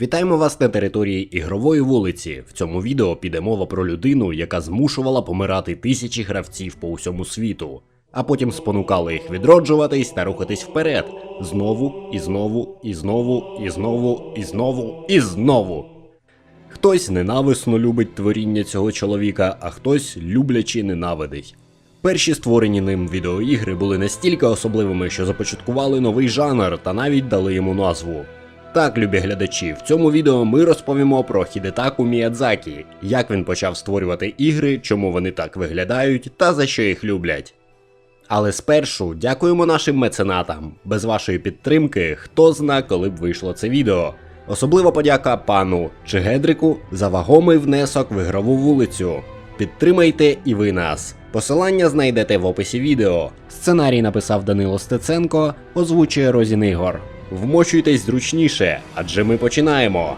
Вітаємо вас на території ігрової вулиці. В цьому відео піде мова про людину, яка змушувала помирати тисячі гравців по усьому світу, а потім спонукала їх відроджуватись та рухатись вперед. Знову і знову, і знову, і знову, і знову, і знову. Хтось ненависно любить творіння цього чоловіка, а хтось люблячи ненавидить. Перші створені ним відеоігри були настільки особливими, що започаткували новий жанр та навіть дали йому назву. Так, любі глядачі, в цьому відео ми розповімо про Хідетаку Міядзакі, як він почав створювати ігри, чому вони так виглядають та за що їх люблять. Але спершу дякуємо нашим меценатам. Без вашої підтримки, хто зна, коли б вийшло це відео. Особлива подяка пану Чигедрику за вагомий внесок в ігрову вулицю. Підтримайте і ви нас. Посилання знайдете в описі відео. Сценарій написав Данило Стеценко, озвучує Розін Ігор. Вмочуйтесь зручніше, адже ми починаємо.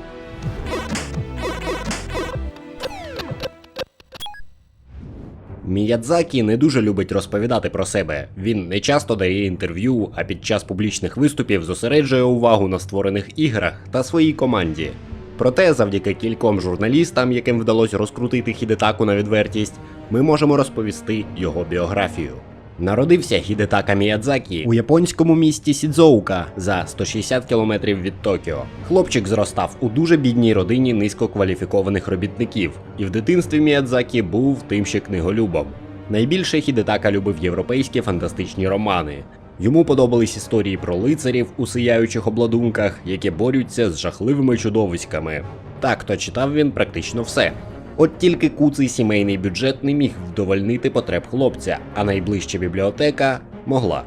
Міядзакі не дуже любить розповідати про себе. Він не часто дає інтерв'ю, а під час публічних виступів зосереджує увагу на створених іграх та своїй команді. Проте, завдяки кільком журналістам, яким вдалося розкрутити Хідетаку на відвертість, ми можемо розповісти його біографію. Народився Хідетака Міядзакі у японському місті Сідзоука за 160 кілометрів від Токіо. Хлопчик зростав у дуже бідній родині низькокваліфікованих робітників, і в дитинстві Міядзакі був тим ще книголюбом. Найбільше Хідетака любив європейські фантастичні романи. Йому подобались історії про лицарів у сияючих обладунках, які борються з жахливими чудовиськами. Так то читав він практично все. От тільки куций сімейний бюджет не міг вдовольнити потреб хлопця, а найближча бібліотека могла.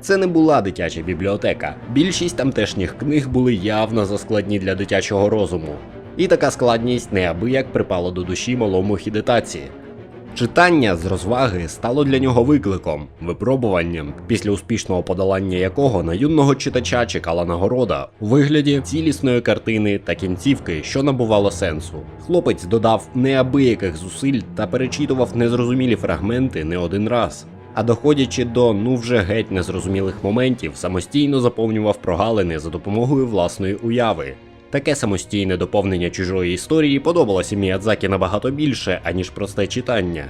Це не була дитяча бібліотека. Більшість тамтешніх книг були явно заскладні для дитячого розуму. І така складність неабияк припала до душі малому хідетаці. Читання з розваги стало для нього викликом, випробуванням, після успішного подолання якого на юного читача чекала нагорода у вигляді цілісної картини та кінцівки, що набувало сенсу. Хлопець додав неабияких зусиль та перечитував незрозумілі фрагменти не один раз. А доходячи до ну вже геть незрозумілих моментів, самостійно заповнював прогалини за допомогою власної уяви. Таке самостійне доповнення чужої історії подобалося Міядзакі набагато більше, аніж просте читання.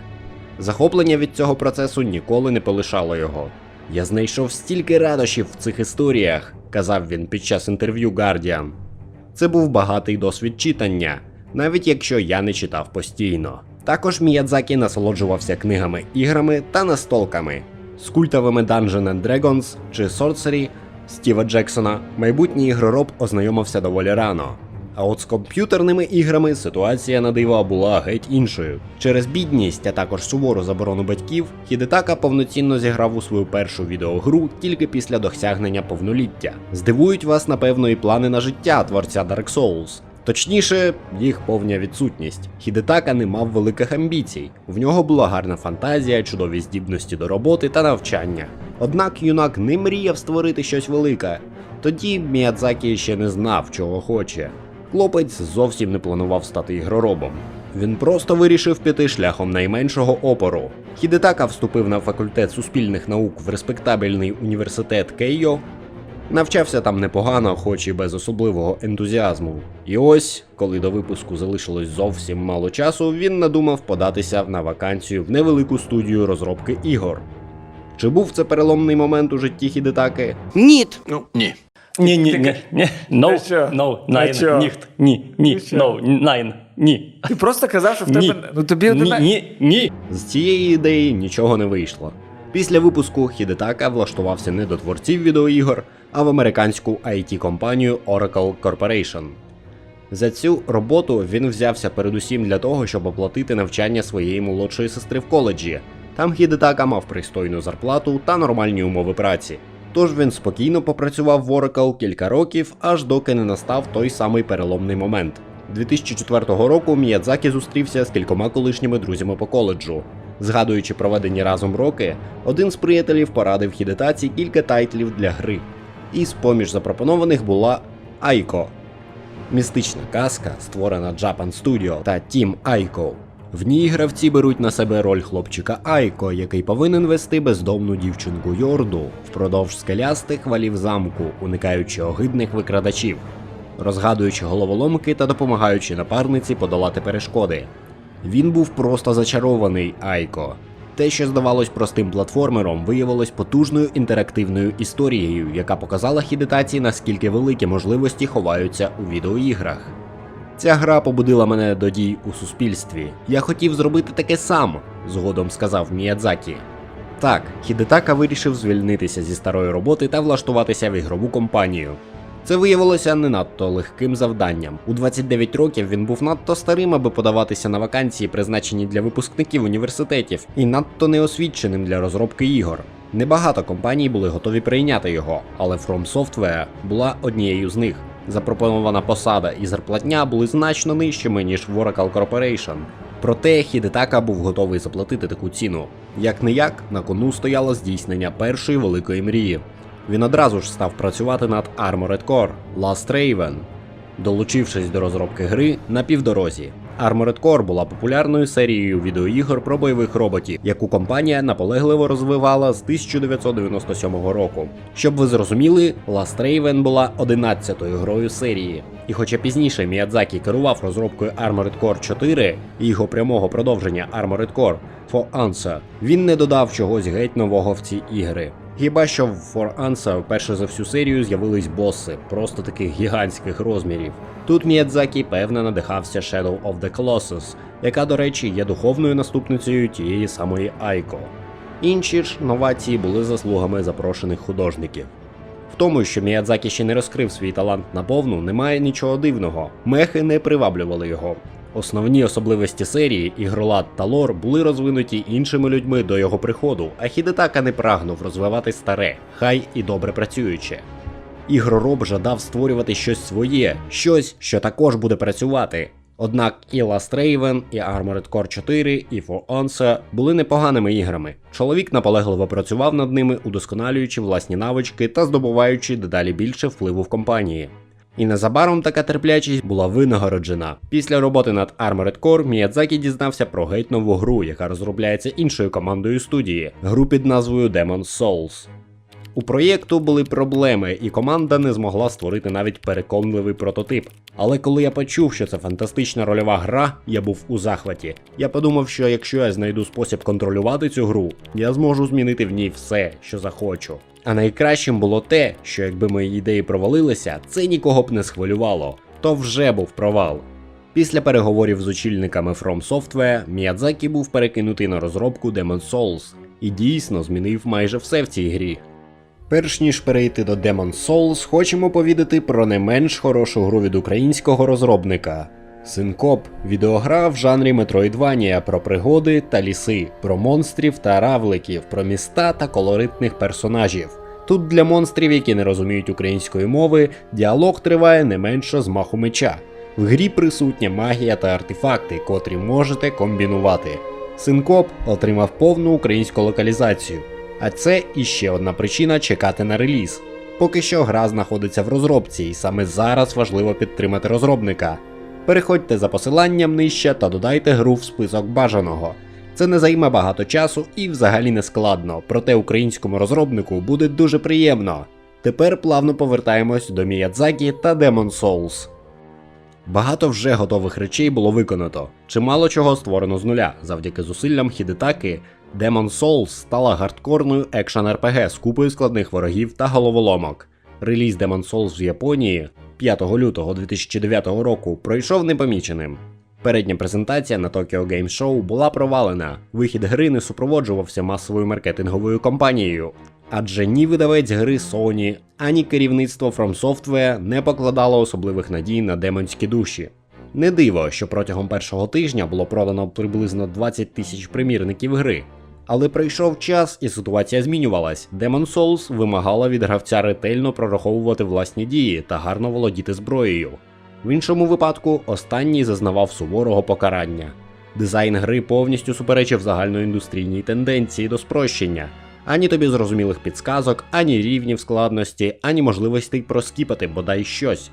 Захоплення від цього процесу ніколи не полишало його. Я знайшов стільки радощів в цих історіях, казав він під час інтерв'ю Guardian. Це був багатий досвід читання, навіть якщо я не читав постійно. Також Міядзакі насолоджувався книгами, іграми та настолками з культовими Dungeon Dragons чи Sorcery Стіва Джексона. Майбутній ігророб ознайомився доволі рано. А от з комп'ютерними іграми ситуація на диво була геть іншою. Через бідність, а також сувору заборону батьків, Хідетака повноцінно зіграв у свою першу відеогру тільки після досягнення повноліття. Здивують вас, напевно, і плани на життя творця Dark Souls. Точніше, їх повня відсутність. Хідетака не мав великих амбіцій. В нього була гарна фантазія, чудові здібності до роботи та навчання. Однак юнак не мріяв створити щось велике. Тоді Міядзакі ще не знав, чого хоче. Хлопець зовсім не планував стати ігроробом. Він просто вирішив піти шляхом найменшого опору. Хідетака вступив на факультет суспільних наук в респектабельний університет Кейо. Навчався там непогано, хоч і без особливого ентузіазму. І ось, коли до випуску залишилось зовсім мало часу, він надумав податися на вакансію в невелику студію розробки ігор. Чи був це переломний момент у житті Хідетаки? Ніт. Ну, ні. Ні, ні, ні, ні. No, no, nine, ніхт, ні, ні, no, nine, ні. Ти просто казав, що в Ні. Ну тобі Ні, ні, ні. З цієї ідеї нічого не вийшло. Після випуску Хідетака влаштувався не до творців відеоігор, а в американську IT-компанію Oracle Corporation. За цю роботу він взявся передусім для того, щоб оплатити навчання своєї молодшої сестри в коледжі. Там Хідетака мав пристойну зарплату та нормальні умови праці. Тож він спокійно попрацював в Oracle кілька років, аж доки не настав той самий переломний момент. 2004 року Міядзакі зустрівся з кількома колишніми друзями по коледжу. Згадуючи проведені разом роки, один з приятелів порадив Хідетаці кілька тайтлів для гри. І з поміж запропонованих була Айко. Містична казка, створена Japan Studio та Team Айко. В ній гравці беруть на себе роль хлопчика Айко, який повинен вести бездомну дівчинку Йорду впродовж скелястих валів замку, уникаючи огидних викрадачів. розгадуючи головоломки та допомагаючи напарниці подолати перешкоди. Він був просто зачарований Айко. Те, що здавалось простим платформером, виявилось потужною інтерактивною історією, яка показала Хідетаці, наскільки великі можливості ховаються у відеоіграх. Ця гра побудила мене до дій у суспільстві. Я хотів зробити таке сам, згодом сказав Міядзакі. Так, Хідетака вирішив звільнитися зі старої роботи та влаштуватися в ігрову компанію. Це виявилося не надто легким завданням. У 29 років він був надто старим, аби подаватися на вакансії, призначені для випускників університетів, і надто неосвіченим для розробки ігор. Небагато компаній були готові прийняти його, але From Software була однією з них. Запропонована посада і зарплатня були значно нижчими, ніж в Oracle Corporation. Проте Хідетака був готовий заплатити таку ціну. Як не як, на кону стояло здійснення першої великої мрії. Він одразу ж став працювати над Armored Core Last Raven, долучившись до розробки гри на півдорозі. Armored Core була популярною серією відеоігор про бойових роботів, яку компанія наполегливо розвивала з 1997 року. Щоб ви зрозуміли, Last Raven була 11-ю грою серії. І хоча пізніше Міядзакі керував розробкою Armored Core 4 і його прямого продовження Armored Core For Answer, він не додав чогось геть нового в ці ігри. Хіба що в For Answer вперше за всю серію з'явились боси, просто таких гігантських розмірів. Тут Міядзакі певно надихався Shadow of the Colossus, яка, до речі, є духовною наступницею тієї самої Айко. Інші ж новації були заслугами запрошених художників. В тому, що Міядзакі ще не розкрив свій талант наповну, немає нічого дивного. Мехи не приваблювали його. Основні особливості серії, ігролад та лор були розвинуті іншими людьми до його приходу, а Хідетака не прагнув розвивати старе, хай і добре працююче. Ігророб жадав створювати щось своє, щось, що також буде працювати. Однак і Last Raven, і Armored Core 4, і For Honor були непоганими іграми. Чоловік наполегливо працював над ними, удосконалюючи власні навички та здобуваючи дедалі більше впливу в компанії. І незабаром така терплячість була винагороджена. Після роботи над Armored Core Міядзакі дізнався про геть нову гру, яка розробляється іншою командою студії, гру під назвою Demon's Souls. У проєкту були проблеми, і команда не змогла створити навіть переконливий прототип. Але коли я почув, що це фантастична рольова гра, я був у захваті. Я подумав, що якщо я знайду спосіб контролювати цю гру, я зможу змінити в ній все, що захочу. А найкращим було те, що якби мої ідеї провалилися, це нікого б не схвилювало. То вже був провал. Після переговорів з очільниками From Software, Міядзакі був перекинутий на розробку Demon's Souls і дійсно змінив майже все в цій грі. Перш ніж перейти до Demon's Souls, хочемо повідати про не менш хорошу гру від українського розробника. Синкоп відеогра в жанрі Metroidvania про пригоди та ліси, про монстрів та равликів, про міста та колоритних персонажів. Тут для монстрів, які не розуміють української мови, діалог триває не менше з маху меча. В грі присутня магія та артефакти, котрі можете комбінувати. Синкоп отримав повну українську локалізацію. А це іще одна причина чекати на реліз. Поки що гра знаходиться в розробці, і саме зараз важливо підтримати розробника. Переходьте за посиланням нижче та додайте гру в список бажаного. Це не займе багато часу і взагалі не складно, проте українському розробнику буде дуже приємно. Тепер плавно повертаємось до Міядзакі та Demon Souls. Багато вже готових речей було виконано, чимало чого створено з нуля. Завдяки зусиллям Хідетаки, Demon Souls стала гардкорною екшен RPG з купою складних ворогів та головоломок. Реліз Demon Souls в Японії 5 лютого 2009 року пройшов непоміченим. Передня презентація на Tokyo Game Show була провалена. Вихід гри не супроводжувався масовою маркетинговою кампанією. Адже ні видавець гри Sony, ані керівництво From Software не покладало особливих надій на демонські душі. Не диво, що протягом першого тижня було продано приблизно 20 тисяч примірників гри. Але прийшов час і ситуація змінювалась. Demon Souls вимагала від гравця ретельно прораховувати власні дії та гарно володіти зброєю. В іншому випадку останній зазнавав суворого покарання. Дизайн гри повністю суперечив загальноіндустрійній тенденції до спрощення. Ані тобі зрозумілих підсказок, ані рівнів складності, ані можливостей проскіпати бодай щось.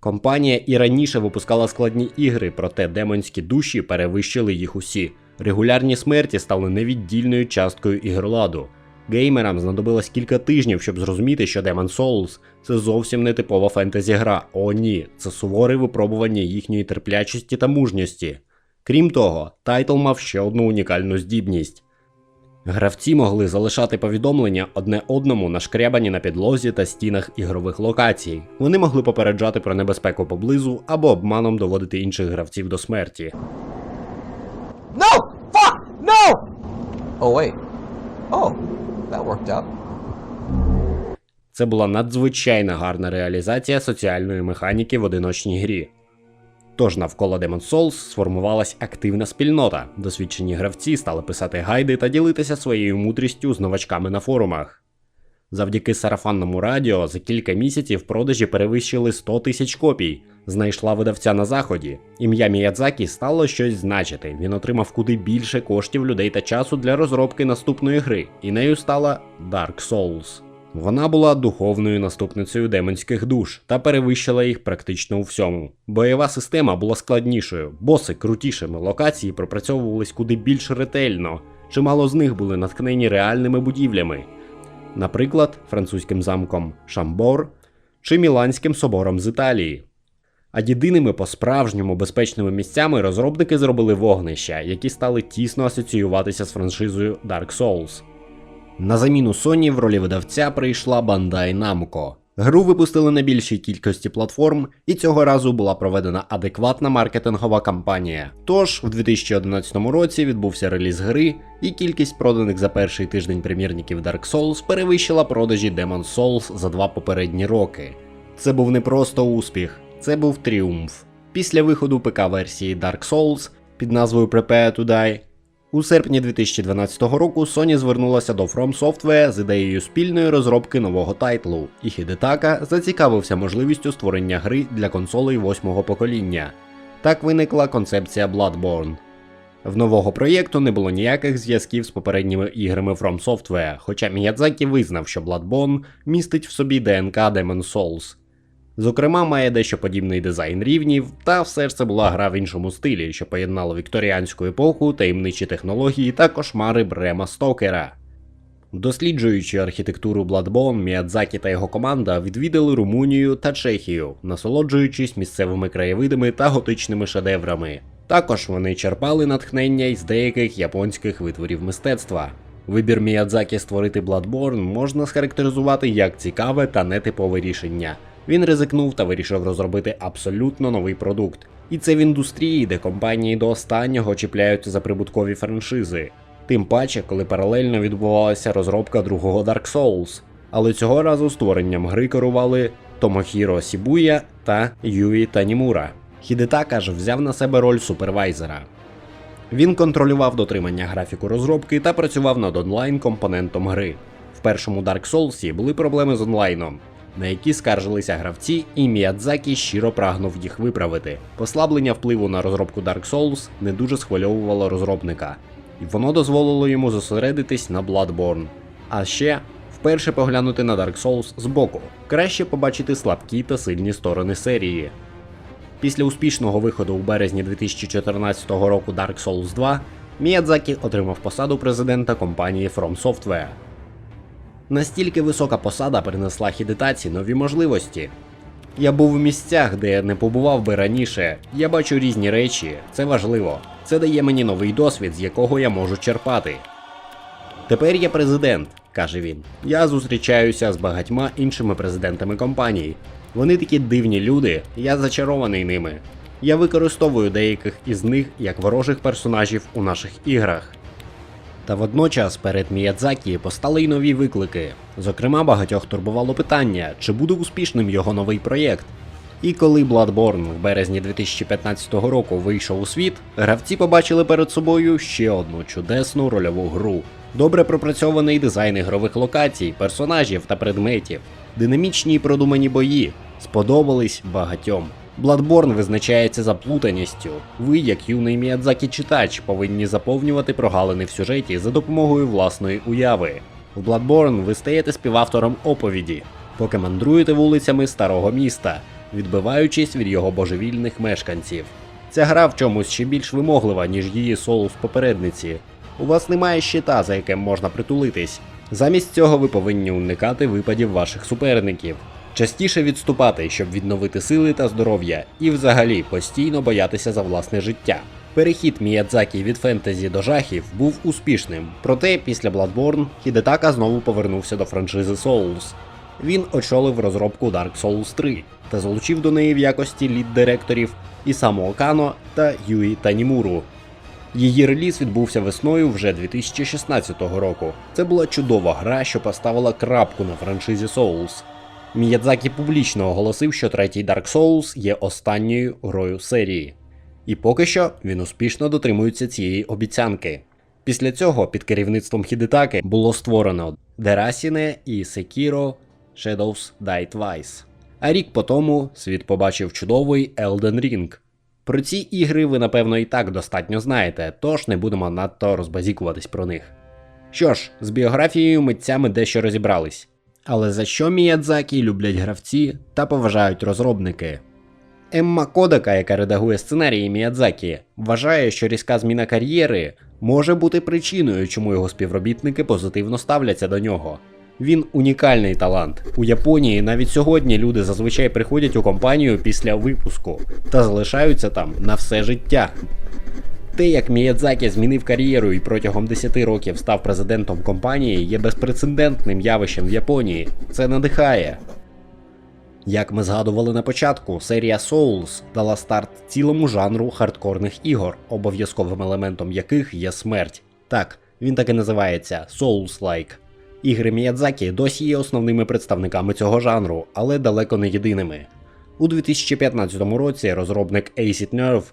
Компанія і раніше випускала складні ігри, проте демонські душі перевищили їх усі. Регулярні смерті стали невіддільною часткою ігроладу. Геймерам знадобилось кілька тижнів, щоб зрозуміти, що Demon's Souls це зовсім не типова фентезі гра. О, ні, це суворе випробування їхньої терплячості та мужності. Крім того, тайтл мав ще одну унікальну здібність. Гравці могли залишати повідомлення одне одному нашкрябані на підлозі та стінах ігрових локацій. Вони могли попереджати про небезпеку поблизу або обманом доводити інших гравців до смерті. No! No! Oh, wait. Oh, that worked out. Це була надзвичайно гарна реалізація соціальної механіки в одиночній грі. Тож навколо Demon's Souls сформувалась активна спільнота. Досвідчені гравці стали писати гайди та ділитися своєю мудрістю з новачками на форумах. Завдяки сарафанному радіо за кілька місяців продажі перевищили 100 тисяч копій. Знайшла видавця на заході. Ім'я Міядзакі стало щось значити. Він отримав куди більше коштів людей та часу для розробки наступної гри, і нею стала Dark Souls. Вона була духовною наступницею демонських душ та перевищила їх практично у всьому. Бойова система була складнішою, боси крутішими, локації пропрацьовувались куди більш ретельно. Чимало з них були наткнені реальними будівлями, наприклад, французьким замком Шамбор чи Міланським собором з Італії. А єдиними по-справжньому безпечними місцями розробники зробили вогнища, які стали тісно асоціюватися з франшизою Dark Souls. На заміну Sony в ролі видавця прийшла Bandai Namco. Гру випустили на більшій кількості платформ, і цього разу була проведена адекватна маркетингова кампанія. Тож, в 2011 році відбувся реліз гри, і кількість проданих за перший тиждень примірників Dark Souls перевищила продажі Demon's Souls за два попередні роки. Це був не просто успіх, це був тріумф. Після виходу ПК-версії Dark Souls під назвою Prepare to Die у серпні 2012 року Sony звернулася до From Software з ідеєю спільної розробки нового тайтлу, і Хідетака зацікавився можливістю створення гри для консолей восьмого покоління. Так виникла концепція Bloodborne. В нового проєкту не було ніяких зв'язків з попередніми іграми From Software, хоча Міядзакі визнав, що Bloodborne містить в собі ДНК Demon's Souls. Зокрема, має дещо подібний дизайн рівнів, та все ж це була гра в іншому стилі, що поєднала вікторіанську епоху, таємничі технології та кошмари Брема Стокера. Досліджуючи архітектуру Bloodborne, Міядзакі та його команда відвідали Румунію та Чехію, насолоджуючись місцевими краєвидами та готичними шедеврами. Також вони черпали натхнення із деяких японських витворів мистецтва. Вибір Міядзакі створити Bloodborne можна схарактеризувати як цікаве та нетипове рішення. Він ризикнув та вирішив розробити абсолютно новий продукт. І це в індустрії, де компанії до останнього чіпляються за прибуткові франшизи. Тим паче, коли паралельно відбувалася розробка другого Dark Souls. Але цього разу створенням гри керували Томохіро Сібуя та Юї Танімура. Хідетака ж взяв на себе роль супервайзера. Він контролював дотримання графіку розробки та працював над онлайн-компонентом гри. В першому Dark Souls були проблеми з онлайном, на які скаржилися гравці, і Міядзакі щиро прагнув їх виправити. Послаблення впливу на розробку Dark Souls не дуже схвильовувало розробника, і воно дозволило йому зосередитись на Bloodborne. А ще вперше поглянути на Dark Souls збоку, краще побачити слабкі та сильні сторони серії. Після успішного виходу у березні 2014 року Dark Souls 2 Міядзакі отримав посаду президента компанії From Software. Настільки висока посада принесла Хідетаці нові можливості. Я був у місцях, де не побував би раніше. Я бачу різні речі, це важливо. Це дає мені новий досвід, з якого я можу черпати. Тепер я президент, каже він. Я зустрічаюся з багатьма іншими президентами компаній. Вони такі дивні люди, я зачарований ними. Я використовую деяких із них як ворожих персонажів у наших іграх. Та водночас перед Міядзакі постали й нові виклики. Зокрема, багатьох турбувало питання, чи буде успішним його новий проєкт. І коли Bloodborne в березні 2015 року вийшов у світ, гравці побачили перед собою ще одну чудесну рольову гру. Добре пропрацьований дизайн ігрових локацій, персонажів та предметів, динамічні і продумані бої сподобались багатьом. Bloodborne визначається заплутаністю. Ви, як юний Міядзакі читач, повинні заповнювати прогалини в сюжеті за допомогою власної уяви. В Bloodborne ви стаєте співавтором оповіді, поки мандруєте вулицями старого міста, відбиваючись від його божевільних мешканців. Ця гра в чомусь ще більш вимоглива, ніж її соус попередниці. У вас немає щита, за яким можна притулитись. Замість цього ви повинні уникати випадів ваших суперників, частіше відступати, щоб відновити сили та здоров'я, і взагалі постійно боятися за власне життя. Перехід Міядзакі від фентезі до жахів був успішним, проте після Bloodborne Хідетака знову повернувся до франшизи Souls. Він очолив розробку Dark Souls 3 та залучив до неї в якості лід-директорів Ісаму Окано та Юї Танімуру. Її реліз відбувся весною вже 2016 року. Це була чудова гра, що поставила крапку на франшизі Souls. Міядзакі публічно оголосив, що третій Dark Souls є останньою грою серії. І поки що він успішно дотримується цієї обіцянки. Після цього під керівництвом Хідетаки було створено Дерасіне і Sekiro Shadows Die Twice. А рік по тому світ побачив чудовий Elden Ring. Про ці ігри ви, напевно, і так достатньо знаєте, тож не будемо надто розбазікуватись про них. Що ж, з біографією митця ми дещо розібрались. Але за що Міядзакі люблять гравці та поважають розробники? Емма Кодека, яка редагує сценарії Міядзакі, вважає, що різка зміна кар'єри може бути причиною, чому його співробітники позитивно ставляться до нього. Він унікальний талант. У Японії навіть сьогодні люди зазвичай приходять у компанію після випуску та залишаються там на все життя. Те, як Міядзакі змінив кар'єру і протягом 10 років став президентом компанії, є безпрецедентним явищем в Японії. Це надихає. Як ми згадували на початку, серія Souls дала старт цілому жанру хардкорних ігор, обов'язковим елементом яких є смерть. Так, він так і називається Souls-like. Ігри Міядзакі досі є основними представниками цього жанру, але далеко не єдиними. У 2015 році розробник Acid Nerve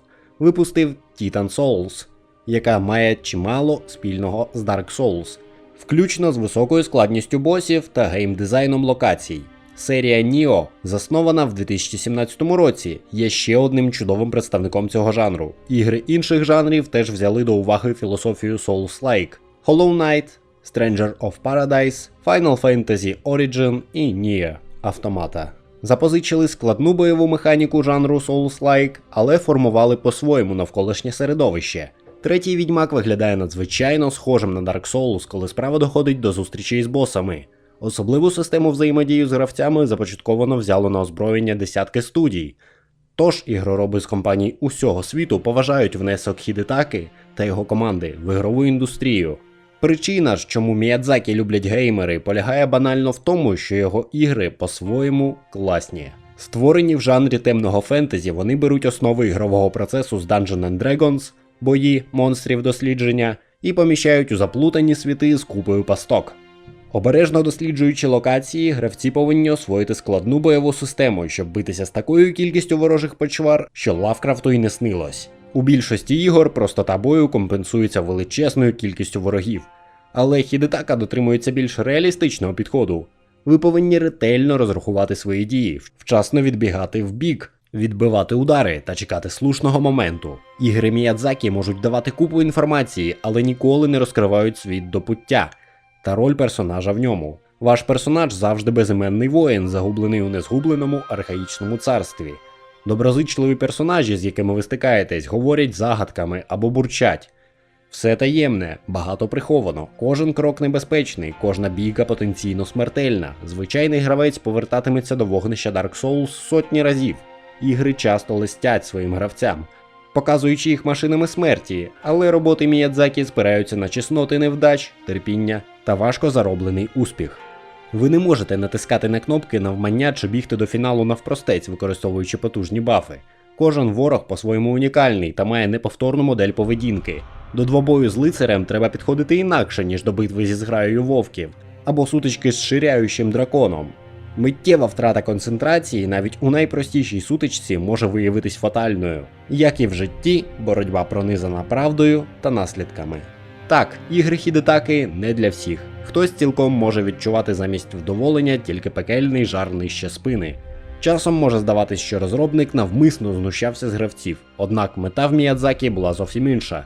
випустив Titan Souls, яка має чимало спільного з Dark Souls, включно з високою складністю босів та геймдизайном локацій. Серія Nioh, заснована в 2017 році, є ще одним чудовим представником цього жанру. Ігри інших жанрів теж взяли до уваги філософію Souls-like. Hollow Knight, Stranger of Paradise, Final Fantasy Origin і Nier Автомата. Запозичили складну бойову механіку жанру Souls-like, але формували по-своєму навколишнє середовище. Третій відьмак виглядає надзвичайно схожим на Dark Souls, коли справа доходить до зустрічей з босами. Особливу систему взаємодії з гравцями започатковано взяло на озброєння десятки студій. Тож ігророби з компаній усього світу поважають внесок Хідетаки та його команди в ігрову індустрію. Причина ж, чому Міядзакі люблять геймери, полягає банально в тому, що його ігри по-своєму класні. Створені в жанрі темного фентезі, вони беруть основи ігрового процесу з Dungeons and Dragons, бої, монстрів дослідження і поміщають у заплутані світи з купою пасток. Обережно досліджуючи локації, гравці повинні освоїти складну бойову систему, щоб битися з такою кількістю ворожих почвар, що Лавкрафту й не снилось. У більшості ігор простота бою компенсується величезною кількістю ворогів, але Хідетака дотримується більш реалістичного підходу. Ви повинні ретельно розрахувати свої дії, вчасно відбігати в бік, відбивати удари та чекати слушного моменту. Ігри Міядзакі можуть давати купу інформації, але ніколи не розкривають світ до пуття та роль персонажа в ньому. Ваш персонаж завжди безіменний воїн, загублений у незгубленому архаїчному царстві. Доброзичливі персонажі, з якими ви стикаєтесь, говорять загадками або бурчать. Все таємне, багато приховано, кожен крок небезпечний, кожна бійка потенційно смертельна. Звичайний гравець повертатиметься до вогнища Dark Souls сотні разів. Ігри часто листять своїм гравцям, показуючи їх машинами смерті, але роботи Міядзакі спираються на чесноти невдач, терпіння та важко зароблений успіх. Ви не можете натискати на кнопки навмання чи бігти до фіналу навпростець, використовуючи потужні бафи. Кожен ворог по-своєму унікальний та має неповторну модель поведінки. До двобою з лицарем треба підходити інакше, ніж до битви зі зграєю вовків, або сутички з ширяючим драконом. Миттєва втрата концентрації навіть у найпростішій сутичці може виявитись фатальною, як і в житті, боротьба пронизана правдою та наслідками. Так, ігри Хідетаки не для всіх. Хтось цілком може відчувати замість вдоволення тільки пекельний жар нижче спини. Часом може здаватись, що розробник навмисно знущався з гравців, однак мета в Міядзакі була зовсім інша.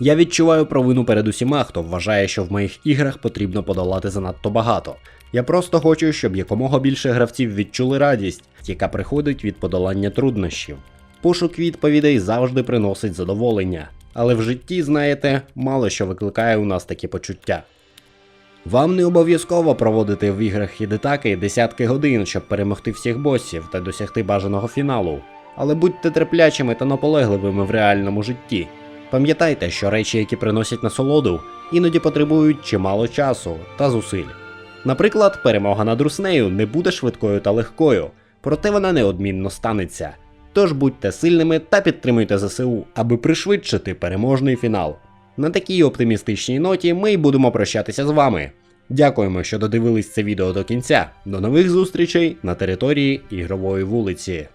Я відчуваю провину перед усіма, хто вважає, що в моїх іграх потрібно подолати занадто багато. Я просто хочу, щоб якомога більше гравців відчули радість, яка приходить від подолання труднощів. Пошук відповідей завжди приносить задоволення, але в житті, знаєте, мало що викликає у нас такі почуття. Вам не обов'язково проводити в іграх хідетаки десятки годин, щоб перемогти всіх босів та досягти бажаного фіналу. Але будьте терплячими та наполегливими в реальному житті. Пам'ятайте, що речі, які приносять насолоду, іноді потребують чимало часу та зусиль. Наприклад, перемога над руснею не буде швидкою та легкою, проте вона неодмінно станеться. Тож будьте сильними та підтримуйте ЗСУ, аби пришвидшити переможний фінал. На такій оптимістичній ноті ми й будемо прощатися з вами. Дякуємо, що додивились це відео до кінця. До нових зустрічей на території ігрової вулиці.